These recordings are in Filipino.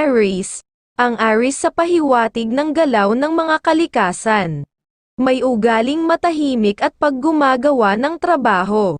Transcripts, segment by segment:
Aries, ang Aries sa pahiwatig ng galaw ng mga kalikasan. May ugaling matahimik at paggumagawa ng trabaho.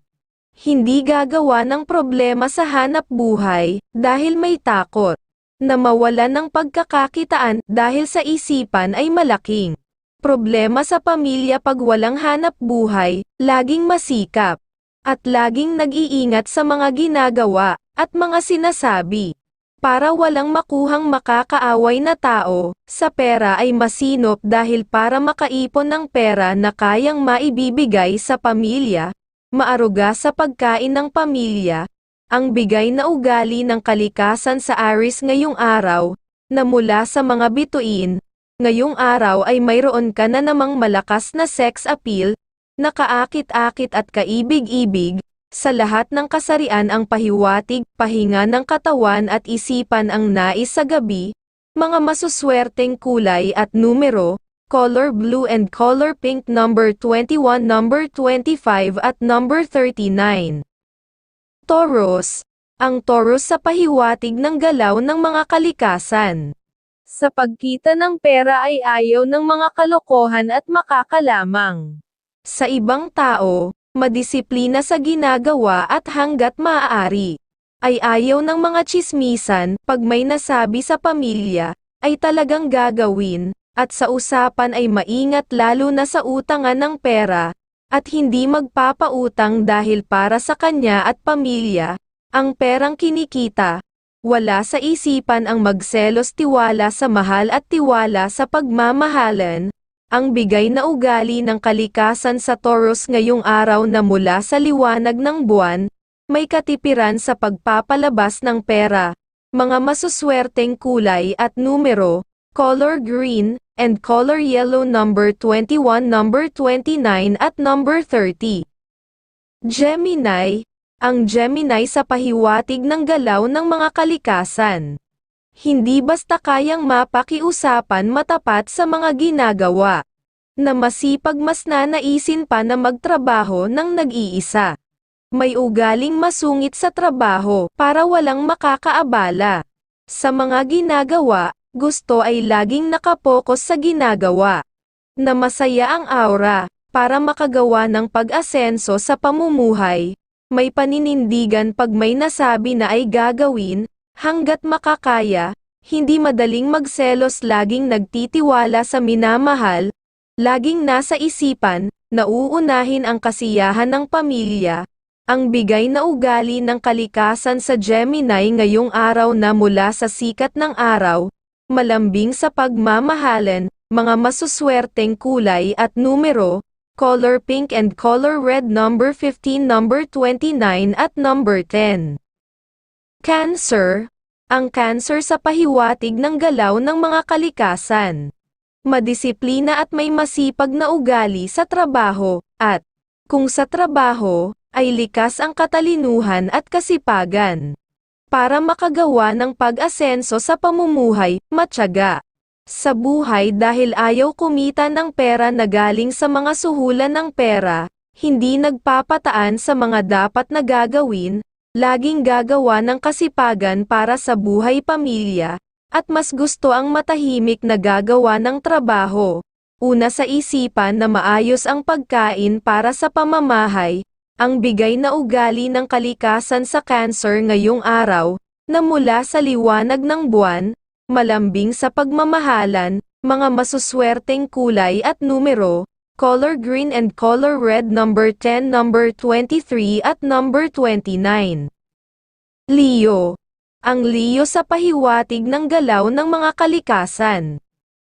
Hindi gagawa ng problema sa hanap buhay, dahil may takot. Na mawala ng pagkakakitaan, dahil sa isipan ay malaking. Problema sa pamilya pag walang hanap buhay, laging masikap. At laging nag-iingat sa mga ginagawa, at mga sinasabi. Para walang makuhang makakaaway na tao, sa pera ay masinop dahil para makaipon ng pera na kayang maibibigay sa pamilya, maaruga sa pagkain ng pamilya, ang bigay na ugali ng kalikasan sa Aris ngayong araw, na mula sa mga bituin, ngayong araw ay mayroon ka na namang malakas na sex appeal, nakaakit-akit at kaibig-ibig, sa lahat ng kasarian ang pahiwatig, pahinga ng katawan at isipan ang nais sa gabi, mga masuswerteng kulay at numero, color blue and color pink number 21 number 25 at number 39. Taurus, ang Taurus sa pahiwatig ng galaw ng mga kalikasan. Sa pagkita ng pera ay ayaw ng mga kalokohan at makakalamang. Sa ibang tao, madisiplina sa ginagawa at hanggat maaari. Ay ayaw ng mga chismisan, pag may nasabi sa pamilya, ay talagang gagawin, at sa usapan ay maingat lalo na sa utangan ng pera, at hindi magpapautang dahil para sa kanya at pamilya, ang perang kinikita, wala sa isipan ang magselos tiwala sa mahal at tiwala sa pagmamahalan, ang bigay na ugali ng kalikasan sa Taurus ngayong araw na mula sa liwanag ng buwan, may katipiran sa pagpapalabas ng pera, mga masuswerteng kulay at numero, color green, and color yellow number 21 number 29 at number 30. Gemini, ang Gemini sa pahiwatig ng galaw ng mga kalikasan hindi basta kayang mapakiusapan matapat sa mga ginagawa. Na masipag mas nanaisin pa na magtrabaho ng nag-iisa. May ugaling masungit sa trabaho para walang makakaabala. Sa mga ginagawa, gusto ay laging nakapokus sa ginagawa. Na masaya ang aura, para makagawa ng pag-asenso sa pamumuhay. May paninindigan pag may nasabi na ay gagawin, Hanggat makakaya, hindi madaling magselos laging nagtitiwala sa minamahal, laging nasa isipan, nauunahin ang kasiyahan ng pamilya, ang bigay na ugali ng kalikasan sa Gemini ngayong araw na mula sa sikat ng araw, malambing sa pagmamahalan, mga masuswerteng kulay at numero, color pink and color red number 15 number 29 at number 10. Cancer, ang cancer sa pahiwatig ng galaw ng mga kalikasan. Madisiplina at may masipag na ugali sa trabaho, at, kung sa trabaho, ay likas ang katalinuhan at kasipagan. Para makagawa ng pag-asenso sa pamumuhay, matyaga. Sa buhay dahil ayaw kumita ng pera na galing sa mga suhulan ng pera, hindi nagpapataan sa mga dapat na gagawin, laging gagawa ng kasipagan para sa buhay pamilya, at mas gusto ang matahimik na gagawa ng trabaho. Una sa isipan na maayos ang pagkain para sa pamamahay, ang bigay na ugali ng kalikasan sa cancer ngayong araw, na mula sa liwanag ng buwan, malambing sa pagmamahalan, mga masuswerteng kulay at numero, color green and color red number 10 number 23 at number 29. Leo. Ang Leo sa pahiwatig ng galaw ng mga kalikasan.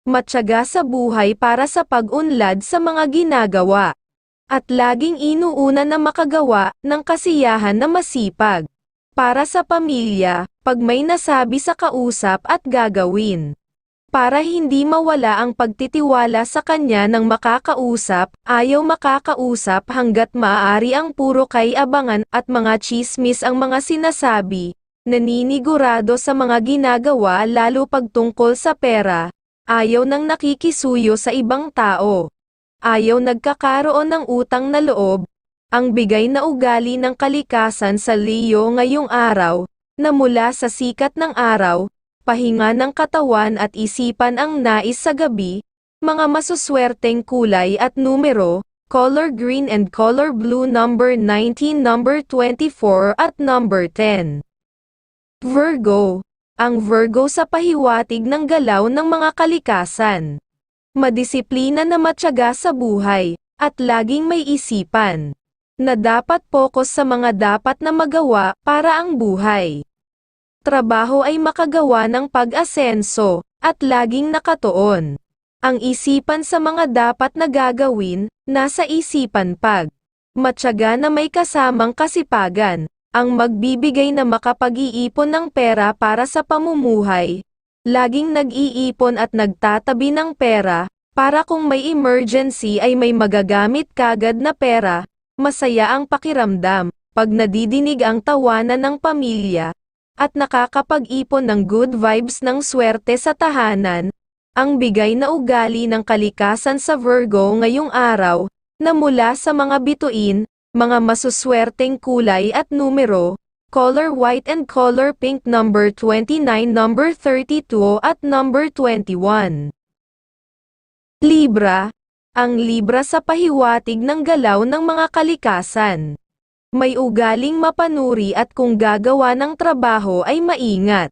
Matyaga sa buhay para sa pag-unlad sa mga ginagawa. At laging inuuna na makagawa ng kasiyahan na masipag. Para sa pamilya, pag may nasabi sa kausap at gagawin para hindi mawala ang pagtitiwala sa kanya ng makakausap, ayaw makakausap hanggat maaari ang puro kay abangan at mga chismis ang mga sinasabi, naninigurado sa mga ginagawa lalo pagtungkol sa pera, ayaw nang nakikisuyo sa ibang tao, ayaw nagkakaroon ng utang na loob, ang bigay na ugali ng kalikasan sa Leo ngayong araw, na mula sa sikat ng araw, pahinga ng katawan at isipan ang nais sa gabi, mga masuswerteng kulay at numero, color green and color blue number 19, number 24 at number 10. Virgo. Ang Virgo sa pahiwatig ng galaw ng mga kalikasan. Madisiplina na matyaga sa buhay, at laging may isipan. Na dapat focus sa mga dapat na magawa para ang buhay trabaho ay makagawa ng pag-asenso, at laging nakatuon. Ang isipan sa mga dapat na gagawin, nasa isipan pag. Matyaga na may kasamang kasipagan, ang magbibigay na makapag-iipon ng pera para sa pamumuhay. Laging nag-iipon at nagtatabi ng pera, para kung may emergency ay may magagamit kagad na pera, masaya ang pakiramdam, pag nadidinig ang tawanan ng pamilya, at nakakapag-ipon ng good vibes ng swerte sa tahanan, ang bigay na ugali ng kalikasan sa Virgo ngayong araw, na mula sa mga bituin, mga masuswerteng kulay at numero, color white and color pink number 29 number 32 at number 21. Libra, ang Libra sa pahiwatig ng galaw ng mga kalikasan may ugaling mapanuri at kung gagawa ng trabaho ay maingat.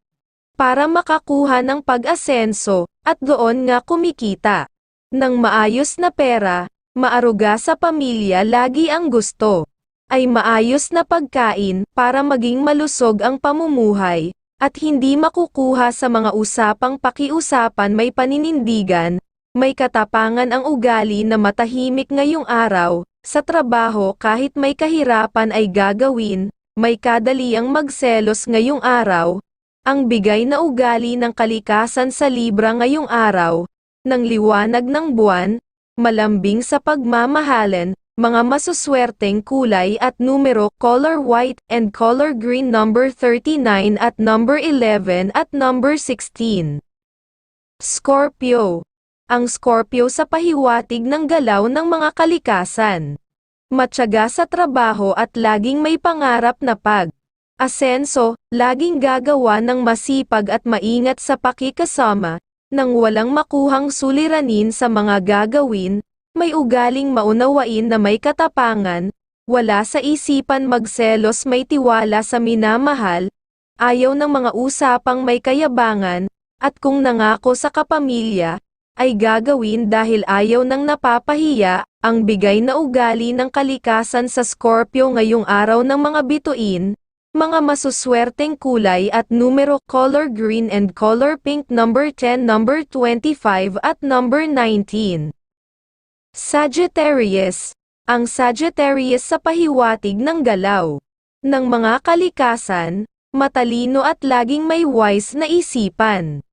Para makakuha ng pag-asenso, at doon nga kumikita. Nang maayos na pera, maaruga sa pamilya lagi ang gusto. Ay maayos na pagkain para maging malusog ang pamumuhay, at hindi makukuha sa mga usapang pakiusapan may paninindigan, may katapangan ang ugali na matahimik ngayong araw, sa trabaho kahit may kahirapan ay gagawin, may kadaliang magselos ngayong araw, ang bigay na ugali ng kalikasan sa Libra ngayong araw, ng liwanag ng buwan, malambing sa pagmamahalan, mga masuswerteng kulay at numero color white and color green number 39 at number 11 at number 16. Scorpio ang Scorpio sa pahiwatig ng galaw ng mga kalikasan. Matyaga sa trabaho at laging may pangarap na pag. Asenso, laging gagawa ng masipag at maingat sa pakikasama, nang walang makuhang suliranin sa mga gagawin, may ugaling maunawain na may katapangan, wala sa isipan magselos may tiwala sa minamahal, ayaw ng mga usapang may kayabangan, at kung nangako sa kapamilya, ay gagawin dahil ayaw nang napapahiya, ang bigay na ugali ng kalikasan sa Scorpio ngayong araw ng mga bituin, mga masuswerteng kulay at numero color green and color pink number 10 number 25 at number 19. Sagittarius, ang Sagittarius sa pahiwatig ng galaw ng mga kalikasan, matalino at laging may wise na isipan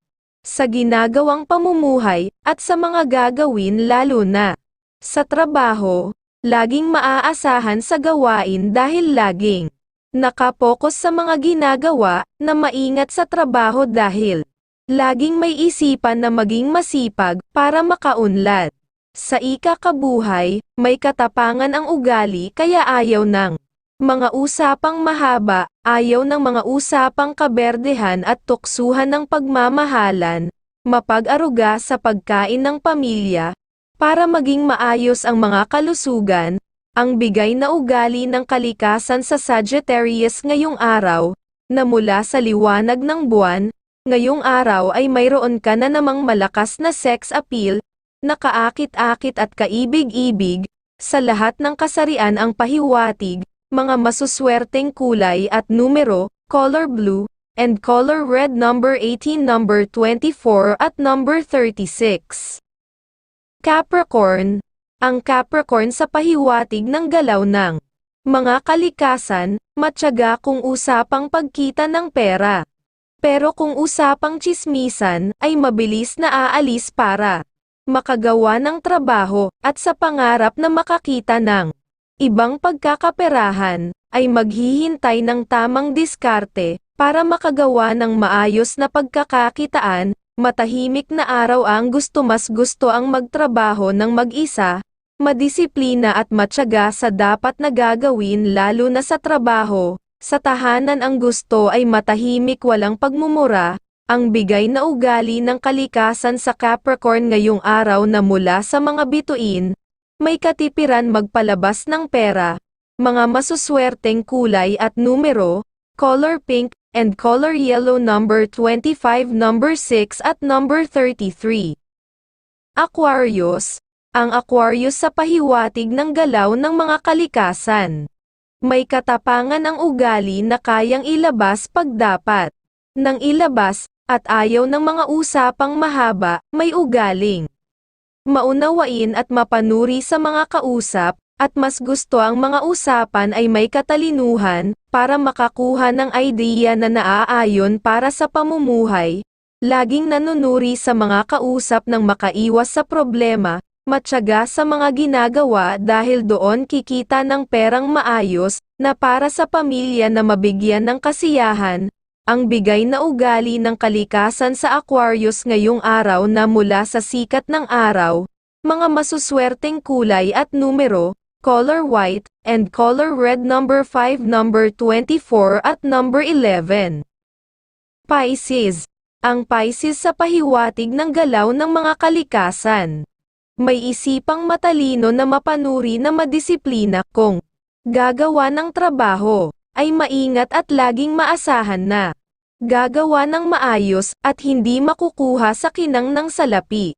sa ginagawang pamumuhay, at sa mga gagawin lalo na sa trabaho, laging maaasahan sa gawain dahil laging nakapokus sa mga ginagawa na maingat sa trabaho dahil laging may isipan na maging masipag para makaunlad. Sa ika-kabuhay, may katapangan ang ugali kaya ayaw ng mga usapang mahaba, ayaw ng mga usapang kaberdehan at tuksuhan ng pagmamahalan, mapag-aruga sa pagkain ng pamilya, para maging maayos ang mga kalusugan, ang bigay na ugali ng kalikasan sa Sagittarius ngayong araw, na mula sa liwanag ng buwan, ngayong araw ay mayroon ka na namang malakas na sex appeal, nakaakit-akit at kaibig-ibig, sa lahat ng kasarian ang pahiwatig, mga masuswerteng kulay at numero, color blue, and color red number 18 number 24 at number 36. Capricorn, ang Capricorn sa pahiwatig ng galaw ng mga kalikasan, matyaga kung usapang pagkita ng pera. Pero kung usapang chismisan, ay mabilis na aalis para makagawa ng trabaho, at sa pangarap na makakita ng ibang pagkakaperahan, ay maghihintay ng tamang diskarte, para makagawa ng maayos na pagkakakitaan, matahimik na araw ang gusto mas gusto ang magtrabaho ng mag-isa, madisiplina at matyaga sa dapat na gagawin lalo na sa trabaho, sa tahanan ang gusto ay matahimik walang pagmumura, Ang bigay na ugali ng kalikasan sa Capricorn ngayong araw na mula sa mga bituin, may katipiran magpalabas ng pera, mga masuswerteng kulay at numero, color pink, and color yellow number 25 number 6 at number 33. Aquarius, ang Aquarius sa pahiwatig ng galaw ng mga kalikasan. May katapangan ang ugali na kayang ilabas pag dapat. Nang ilabas, at ayaw ng mga usapang mahaba, may ugaling. Maunawain at mapanuri sa mga kausap, at mas gusto ang mga usapan ay may katalinuhan, para makakuha ng idea na naaayon para sa pamumuhay. Laging nanunuri sa mga kausap ng makaiwas sa problema, matyaga sa mga ginagawa dahil doon kikita ng perang maayos, na para sa pamilya na mabigyan ng kasiyahan, ang bigay na ugali ng kalikasan sa Aquarius ngayong araw na mula sa sikat ng araw, mga masuswerteng kulay at numero, color white, and color red number 5 number 24 at number 11. Pisces. Ang Pisces sa pahiwatig ng galaw ng mga kalikasan. May isipang matalino na mapanuri na madisiplina kung gagawa ng trabaho, ay maingat at laging maasahan na gagawa ng maayos at hindi makukuha sa kinang ng salapi.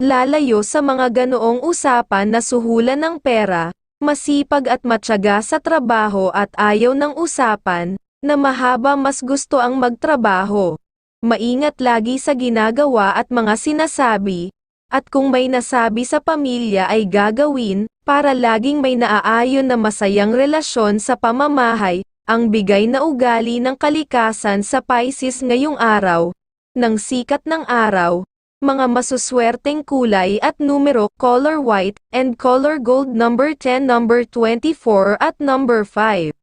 Lalayo sa mga ganoong usapan na suhulan ng pera, masipag at matyaga sa trabaho at ayaw ng usapan, na mahaba mas gusto ang magtrabaho. Maingat lagi sa ginagawa at mga sinasabi, at kung may nasabi sa pamilya ay gagawin, para laging may naaayon na masayang relasyon sa pamamahay, ang bigay na ugali ng kalikasan sa Pisces ngayong araw, ng sikat ng araw, mga masuswerteng kulay at numero color white and color gold number 10 number 24 at number 5.